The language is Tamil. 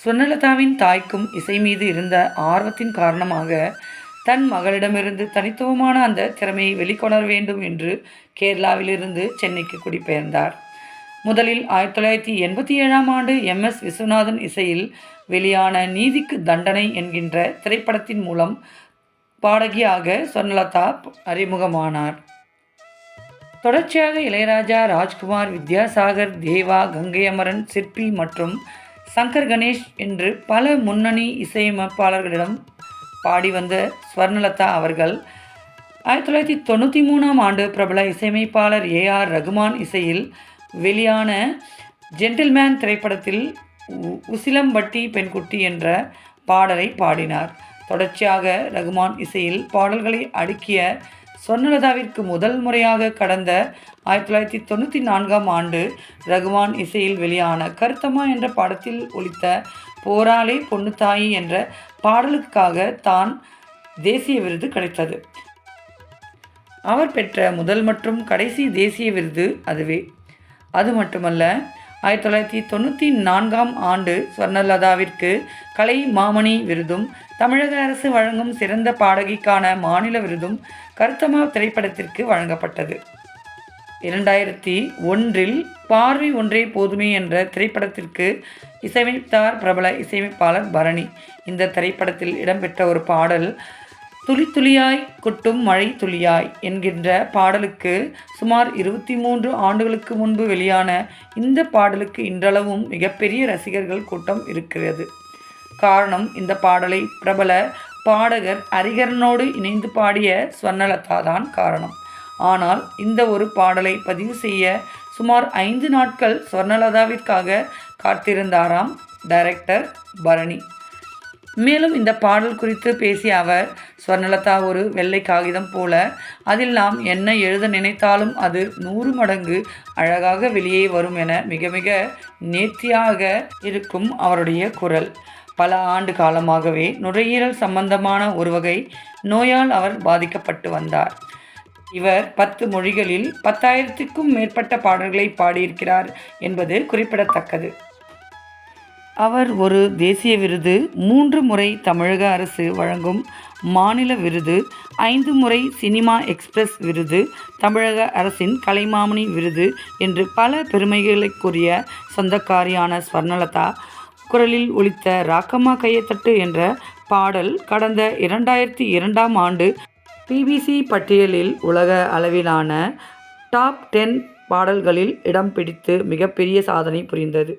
சுவர்ணலதாவின் தாய்க்கும் இசை மீது இருந்த ஆர்வத்தின் காரணமாக தன் மகளிடமிருந்து தனித்துவமான அந்த திறமையை வெளிக்கொணர வேண்டும் என்று கேரளாவிலிருந்து சென்னைக்கு குடிபெயர்ந்தார். முதலில் ஆயிரத்தி தொள்ளாயிரத்தி எண்பத்தி ஏழாம் ஆண்டு எம் எஸ் விஸ்வநாதன் இசையில் வெளியான நீதிக்கு தண்டனை என்கின்ற திரைப்படத்தின் மூலம் பாடகியாக சொர்ணலதா அறிமுகமானார். தொடர்ச்சியாக இளையராஜா ராஜ்குமார் வித்யாசாகர் தேவா கங்கை அமரன் சிற்பி மற்றும் சங்கர் கணேஷ் என்று பல முன்னணி இசையமைப்பாளர்களிடம் பாடி வந்த ஸ்வர்ணலதா அவர்கள் ஆயிரத்தி தொள்ளாயிரத்தி தொண்ணூற்றி மூணாம் ஆண்டு பிரபல இசையமைப்பாளர் ஏ ஆர் ரகுமான் இசையில் வெளியான ஜென்டில்மேன் திரைப்படத்தில் உ- உசிலம்பட்டி பெண்குட்டி என்ற பாடலை பாடினார். தொடர்ச்சியாக ரகுமான் இசையில் பாடல்களை அடுக்கிய சொர்ணலதாவிற்கு முதல் முறையாக கடந்த ஆயிரத்தி தொள்ளாயிரத்தி தொண்ணூற்றி நான்காம் ஆண்டு ரகுமான் இசையில் வெளியான கருத்தம்மா என்ற பாடத்தில் ஒலித்த போராளே பொண்ணுத்தாயி என்ற பாடலுக்காக தான் தேசிய விருது கிடைத்தது. அவர் பெற்ற முதல் மற்றும் கடைசி தேசிய விருது அதுவே. அது மட்டுமல்ல ஆயிரத்தி தொள்ளாயிரத்தி தொண்ணூற்றி நான்காம் ஆண்டு ஸ்வர்ணலதாவிற்கு கலை மாமணி விருதும் தமிழக அரசு வழங்கும் சிறந்த பாடகிக்கான மாநில விருதும் கருத்தமா திரைப்படத்திற்கு வழங்கப்பட்டது. இரண்டாயிரத்தி ஒன்றில் பார்வை ஒன்றே போதுமே என்ற திரைப்படத்திற்கு இசையமைத்தார் பிரபல இசையமைப்பாளர் பரணி. இந்த திரைப்படத்தில் இடம்பெற்ற ஒரு பாடல் துளி துளியாய் கொட்டும் மழை துளியாய் என்கின்ற பாடலுக்கு சுமார் இருபத்தி மூன்று ஆண்டுகளுக்கு முன்பு வெளியான இந்த பாடலுக்கு இன்றளவும் மிகப்பெரிய ரசிகர்கள் கூட்டம் இருக்கிறது. காரணம் இந்த பாடலை பிரபல பாடகர் ஹரிகரனோடு இணைந்து பாடிய ஸ்வர்ணலதா தான் காரணம். ஆனால் இந்த ஒரு பாடலை பதிவு செய்ய சுமார் ஐந்து நாட்கள் ஸ்வர்ணலதாவிற்காக காத்திருந்தாராம் டைரக்டர் பரணி. மேலும் இந்த பாடல் குறித்து பேசிய அவர் ஸ்வர்ணலதா ஒரு வெள்ளை காகிதம் போல அதில் நாம் என்ன எழுத நினைத்தாலும் அது நூறு மடங்கு அழகாக வெளியே வரும் என மிக மிக நேர்த்தியாக இருக்கும் அவருடைய குரல். பல ஆண்டு காலமாகவே நுரையீரல் சம்பந்தமான ஒரு வகை நோயால் அவர் பாதிக்கப்பட்டு வந்தார். இவர் பத்து மொழிகளில் பத்தாயிரத்துக்கும் மேற்பட்ட பாடல்களை பாடியிருக்கிறார் என்பது குறிப்பிடத்தக்கது. அவர் ஒரு தேசிய விருது மூன்று முறை தமிழக அரசு வழங்கும் மாநில விருது ஐந்து முறை சினிமா எக்ஸ்பிரஸ் விருது தமிழக அரசின் கலைமாமணி விருது என்று பல பெருமைகளுக்குரிய சொந்தக்காரியான ஸ்வர்ணலதா குரலில் ஒலித்த ராக்கம்மா கையத்தட்டு என்ற பாடல் கடந்த இரண்டாயிரத்தி இரண்டாம் ஆண்டு பிபிசி பட்டியலில் உலக அளவிலான டாப் டென் பாடல்களில் இடம் பிடித்து மிகப்பெரிய சாதனை புரிந்தது.